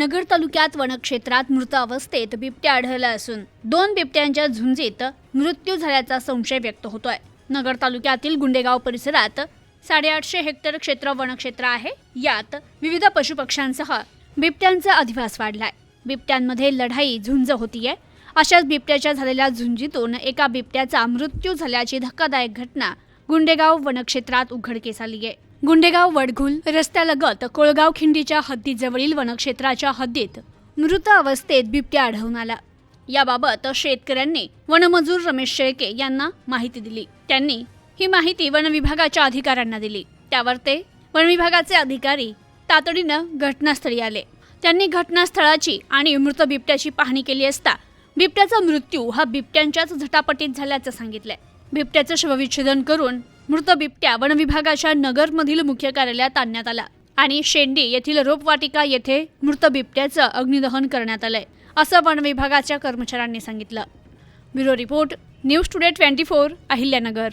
नगर तालुक्यात वनक्षेत्रात मृत अवस्थेत बिबट्या आढळला असून दोन बिबट्यांच्या झुंजीत मृत्यू झाल्याचा संशय व्यक्त होतोय. नगर तालुक्यातील गुंडेगाव परिसरात साडेआठशे हेक्टर क्षेत्र वनक्षेत्र आहे. यात विविध पशुपक्ष्यांसह बिबट्यांचा अधिवास वाढलाय. बिबट्यांमध्ये लढाई झुंज होतीये. अशाच बिबट्याच्या झालेल्या झुंजीतून एका बिबट्याचा मृत्यू झाल्याची धक्कादायक घटना गुंडेगाव वनक्षेत्रात उघडकीस आली आहे गुंडेगाव वडघुल रस्त्यालगत कोळगाव खिंडीच्या हद्दीजवळील वनक्षेत्राच्या हद्दीत मृत अवस्थेत बिबट्या आढळून आला. याबाबत शेतकऱ्यांनी वनमजूर रमेश शेळके यांना माहिती दिली. त्यांनी ही माहिती वनविभागाच्या अधिकाऱ्यांना दिली. त्यावर ते वनविभागाचे अधिकारी तातडीनं घटनास्थळी आले. त्यांनी घटनास्थळाची आणि मृत बिबट्याची पाहणी केली असता बिबट्याचा मृत्यू हा बिबट्यांच्याच झटापटीत झाल्याचं सांगितलंय. बिबट्याचं शवविच्छेदन करून मृत बिबट्या वनविभागाच्या नगरमधील मुख्य कार्यालयात आणण्यात आला आणि शेंडी येथील रोपवाटिका येथे मृत बिबट्याचं अग्निदहन करण्यात आलंय असं वनविभागाच्या कर्मचाऱ्यांनी सांगितलं. Bureau report news today twenty four Ahilyanagar.